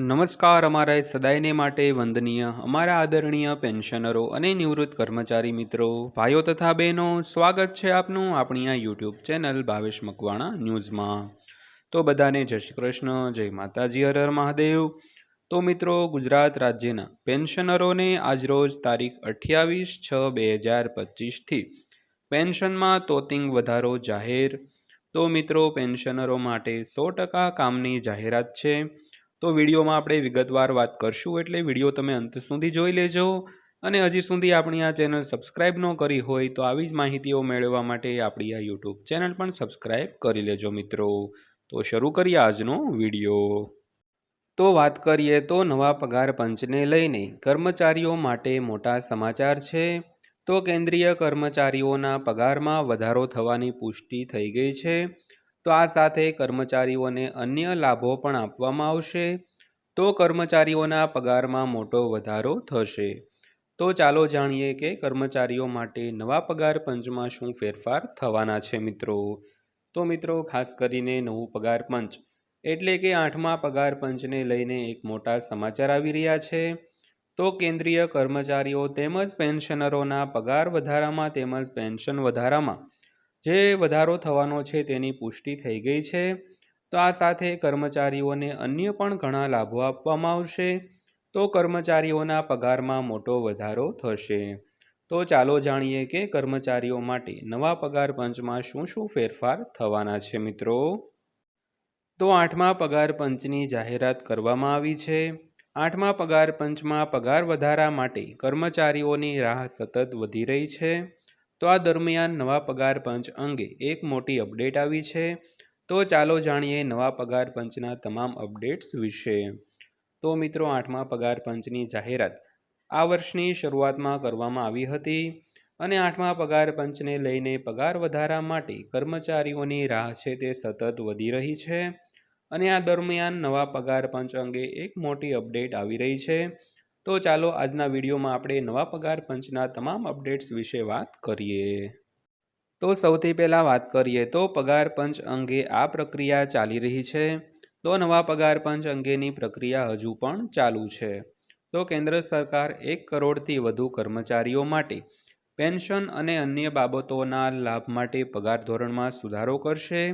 નમસ્કાર, અમારા સદાયને માટે વંદનીય, અમારા આદરણીય પેન્શનરો અને નિવૃત્ત કર્મચારી મિત્રો. ભાઈઓ તથા બહેનો, સ્વાગત છે આપનું આપણી આ યુટ્યુબ ચેનલ ભાવેશ મકવાણા ન્યૂઝમાં. તો બધાને જય શ્રી કૃષ્ણ, જય માતાજી હર મહાદેવ. તો મિત્રો, ગુજરાત રાજ્યના પેન્શનરોને આજરોજ તારીખ અઠ્યાવીસ છ બે હજાર પચીસથી પેન્શનમાં તોતિંગ વધારો જાહેર. તો મિત્રો, પેન્શનરો માટે સો ટકા કામની જાહેરાત છે. તો વિડીયોમાં આપણે વિગતવાર વાત કરશું, એટલે વીડિયો તમે અંત સુધી જોઈ લેજો. અને હજી સુધી આપણી આ ચેનલ સબસ્ક્રાઇબ ન કરી હોય તો આવી જ માહિતીઓ મેળવવા માટે આપણી આ યુટ્યુબ ચેનલ પણ સબસ્ક્રાઇબ કરી લેજો મિત્રો. તો શરૂ કરીએ આજનો વીડિયો. તો વાત કરીએ તો નવા પગાર પંચને લઈને કર્મચારીઓ માટે મોટા સમાચાર છે. તો કેન્દ્રીય કર્મચારીઓના પગારમાં વધારો થવાની પુષ્ટિ થઈ ગઈ છે. તો આ સાથે કર્મચારીઓને અન્ય લાભો પણ આપવામાં આવશે. તો કર્મચારીઓના પગારમાં મોટો વધારો થશે. તો ચાલો જાણીએ કે કર્મચારીઓ માટે નવા પગાર પંચમાં શું ફેરફાર થવાના છે મિત્રો? તો મિત્રો, ખાસ કરીને નવું પગાર પંચ. એટલે કે આઠમા પગાર પંચને લઈને એક મોટા સમાચાર આવી રહ્યા છે. તો કેન્દ્રીય કર્મચારીઓ તેમજ પેન્શનરોના પગાર વધારામાં તેમજ પેન્શન વધારામાં જે વધારો થવાનો છે તેની પુષ્ટિ થઈ ગઈ છે. તો આ સાથે કર્મચારીઓને અન્ય પણ ઘણા લાભો આપવામાં આવશે. તો કર્મચારીઓના પગારમાં મોટો વધારો થશે. તો ચાલો જાણીએ કે કર્મચારીઓ માટે નવા પગાર પંચમાં શું શું ફેરફાર થવાના છે મિત્રો? તો આઠમા પગાર પંચની જાહેરાત કરવામાં આવી છે. આઠમા પગાર પંચમાં પગાર વધારા માટે કર્મચારીઓની રાહ સતત વધી રહી છે. તો આ દરમિયાન નવા પગાર પંચ અંગે એક મોટી અપડેટ આવી છે. તો ચાલો જાણીએ નવા પગાર પંચના તમામ અપડેટ્સ વિશે. તો મિત્રો, આઠમા પગાર પંચની જાહેરાત આ વર્ષની શરૂઆતમાં કરવામાં આવી હતી અને આઠમા પગાર પંચને લઈને પગાર વધારા માટે કર્મચારીઓની રાહ છે તે સતત વધી રહી છે અને આ દરમિયાન નવા પગાર પંચ અંગે એક મોટી અપડેટ આવી રહી છે. તો ચાલો આજના વિડીયોમાં આપણે નવા પગાર પંચના તમામ અપડેટ્સ વિશે વાત કરીએ. તો સૌથી પહેલાં વાત કરીએ તો પગાર પંચ અંગે આ પ્રક્રિયા ચાલી રહી છે. તો નવા પગાર પંચ અંગેની પ્રક્રિયા હજુ પણ ચાલુ છે. તો કેન્દ્ર સરકાર એક કરોડથી વધુ કર્મચારીઓ માટે પેન્શન અને અન્ય બાબતોના લાભ માટે પગાર ધોરણમાં સુધારો કરશે.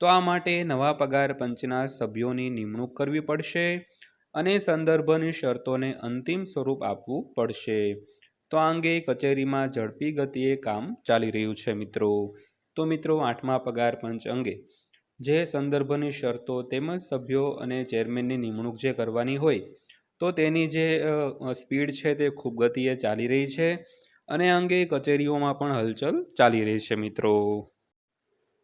તો આ માટે નવા પગાર પંચના સભ્યોની નિમણૂક કરવી પડશે. અને સંદર્ભની શરતોને અંતિમ સ્વરૂપ આપવું પડશે. તો આ અંગે કચેરીમાં ઝડપી ગતિએ કામ ચાલી રહ્યું છે મિત્રો. તો મિત્રો, આઠમા પગાર પંચ અંગે જે સંદર્ભની શરતો તેમજ સભ્યો અને ચેરમેનની નિમણૂક જે કરવાની હોય, તો તેની જે સ્પીડ છે તે ખૂબ ગતિએ ચાલી રહી છે અને અંગે કચેરીઓમાં પણ હલચલ ચાલી રહી છે મિત્રો.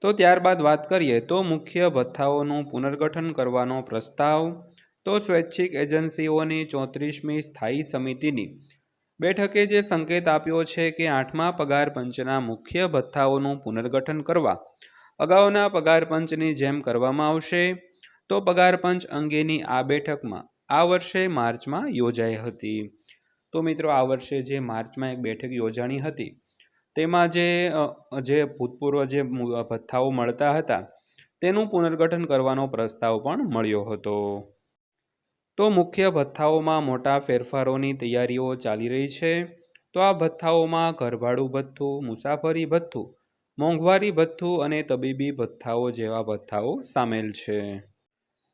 તો ત્યારબાદ વાત કરીએ તો મુખ્ય ભથ્થાઓનું પુનર્ગઠન કરવાનો પ્રસ્તાવ તો સ્વૈચ્છિક એજન્સીઓની ચોત્રીસમી સ્થાયી સમિતિની બેઠકે જે સંકેત આપ્યો છે કે આઠમા પગાર પંચના મુખ્ય ભથ્થાઓનું પુનર્ગઠન કરવા અગાઉના પગાર પંચની જેમ કરવામાં આવશે, તો પગાર પંચ અંગેની આ બેઠકમાં આ વર્ષે માર્ચમાં યોજાઈ હતી. તો મિત્રો, આ વર્ષે જે માર્ચમાં એક બેઠક યોજાણી હતી, તેમાં જે જે ભૂતપૂર્વ જે ભથ્થાઓ મળતા હતા, તેનું પુનર્ગઠન કરવાનો પ્રસ્તાવ પણ મળ્યો હતો. તો મુખ્ય ભથ્થાઓમાં મોટા ફેરફારોની તૈયારીઓ ચાલી રહી છે. તો આ ભથ્થાઓમાં ઘરભાડું ભથ્થું, મુસાફરી ભથ્થું, મોંઘવારી ભથ્થું અને તબીબી ભથ્થાઓ જેવા ભથ્થાઓ સામેલ છે.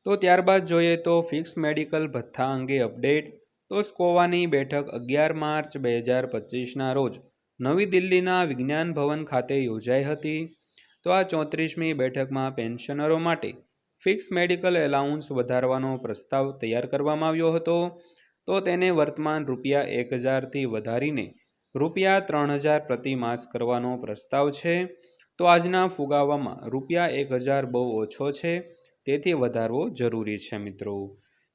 તો ત્યારબાદ જોઈએ તો ફિક્સ મેડિકલ ભથ્થા અંગે અપડેટ. તો સ્કોવાની બેઠક અગિયાર માર્ચ બે હજાર પચીસના રોજ નવી દિલ્હીના વિજ્ઞાન ભવન ખાતે યોજાઈ હતી. તો આ ચોત્રીસમી બેઠકમાં પેન્શનરો માટે ફિક્સ મેડિકલ એલાઉન્સ વધારવાનો પ્રસ્તાવ તૈયાર કરવામાં આવ્યો હતો. તો તેને વર્તમાન રૂપિયા એક હજારથી વધારીને રૂપિયા ત્રણ હજાર પ્રતિ માસ કરવાનો પ્રસ્તાવ છે. તો આજના ફુગાવામાં રૂપિયા એક હજાર બહુ ઓછો છે, તેથી વધારવો જરૂરી છે મિત્રો.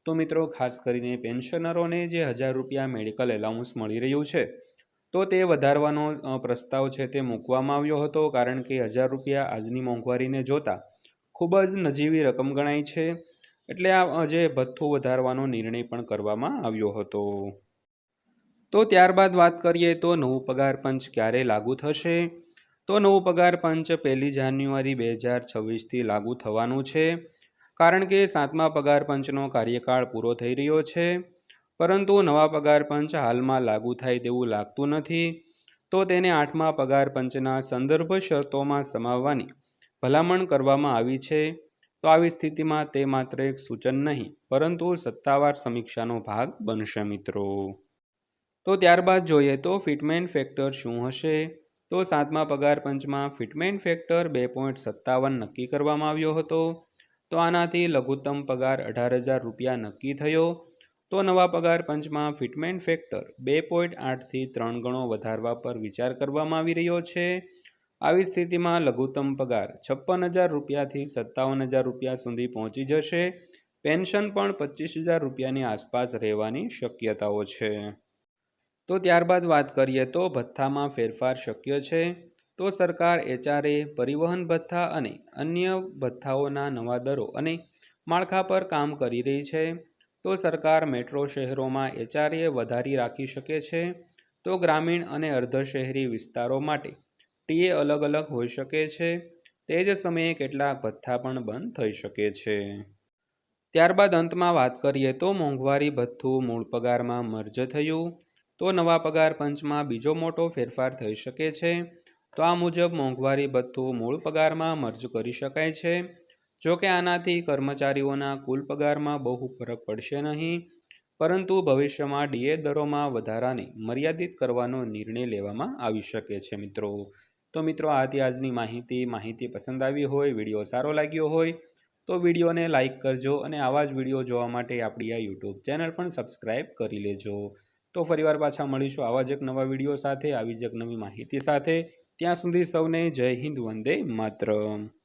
તો મિત્રો, ખાસ કરીને પેન્શનરોને જે હજાર રૂપિયા મેડિકલ એલાઉન્સ મળી રહ્યું છે, તો તે વધારવાનો પ્રસ્તાવ છે તે મૂકવામાં આવ્યો હતો, કારણ કે હજાર રૂપિયા આજની મોંઘવારીને જોતા ખૂબ જ નજીવી રકમ ગણાય છે. એટલે આ જે ભથ્થું વધારવાનો નિર્ણય પણ કરવામાં આવ્યો હતો. તો ત્યારબાદ વાત કરીએ તો નવું પગાર પંચ ક્યારે લાગુ થશે? તો નવું પગાર પંચ પહેલી જાન્યુઆરી બે હજાર છવ્વીસથી લાગુ થવાનું છે. કારણ કે સાતમા પગાર પંચનો કાર્યકાળ પૂરો થઈ રહ્યો છે. પરંતુ નવા પગાર પંચ હાલમાં લાગુ થાય તેવું લાગતું નથી. તો તેને આઠમા પગાર પંચના સંદર્ભ શરતોમાં સમાવવાની ભલામણ કરવામાં આવી છે, તો આવી સ્થિતિમાં તે માત્ર એક સૂચન નહીં, પરંતુ સત્તાવાર સમીક્ષાનો ભાગ બનશે મિત્રો. તો ત્યારબાદ જોઈએ તો ફિટમેન્ટ ફેક્ટર શું હશે? તો સાતમા પગાર પંચમાં ફિટમેન્ટ ફેક્ટર બે પોઈન્ટ સત્તાવન નક્કી કરવામાં આવ્યો હતો. તો આનાથી લઘુત્તમ પગાર અઢાર હજાર રૂપિયા નક્કી થયો. તો નવા પગાર પંચમાં ફિટમેન્ટ ફેક્ટર બે પોઈન્ટ આઠથી ત્રણ ગણો વધારવા પર વિચાર કરવામાં આવી રહ્યો છે. આવી સ્થિતિમાં લઘુત્તમ પગાર છપ્પન હજાર રૂપિયાથી સત્તાવન હજાર રૂપિયા સુધી પહોંચી જશે. પેન્શન પણ પચીસ હજાર રૂપિયાની આસપાસ રહેવાની શક્યતાઓ છે. તો ત્યારબાદ વાત કરીએ તો ભથ્થામાં ફેરફાર શક્ય છે. તો સરકાર, એચઆરએ, પરિવહન ભથ્થા અને અન્ય ભથ્થાઓના નવા દરો અને માળખા પર કામ કરી રહી છે. તો સરકાર મેટ્રો શહેરોમાં એચઆરએ વધારી રાખી શકે છે. તો ગ્રામીણ અને અર્ધ શહેરી વિસ્તારો માટે ટીએ અલગ અલગ હોઈ શકે છે. તે જ સમયે કેટલાક ભથ્થા પણ બંધ થઈ શકે છે. ત્યારબાદ અંતમાં વાત કરીએ તો મોંઘવારી ભથ્થું મૂળ પગારમાં મર્જ થયું. તો નવા પગાર પંચમાં બીજો મોટો ફેરફાર થઈ શકે છે. તો આ મુજબ મોંઘવારી ભથ્થું મૂળ પગારમાં મર્જ કરી શકાય છે. જો કે આનાથી કર્મચારીઓના કુલ પગારમાં બહુ ફરક પડશે નહીં. પરંતુ ભવિષ્યમાં ડીએ દરોમાં વધારાને મર્યાદિત કરવાનો નિર્ણય લેવામાં આવી શકે છે મિત્રો. તો મિત્રો, આથી આજની માહિતી માહિતી પસંદ આવી હોય, વીડિયો સારો લાગ્યો હોય, તો વિડીયોને લાઇક કરજો અને આવા જ વીડિયો જોવા માટે આપણી આ યુટ્યુબ ચેનલ પણ સબસ્ક્રાઈબ કરી લેજો. તો ફરીવાર પાછા મળીશું આવા જ એક નવા વીડિયો સાથે, આવી જ એક નવી માહિતી સાથે. ત્યાં સુધી સૌને જય હિન્દ, વંદે માતરમ.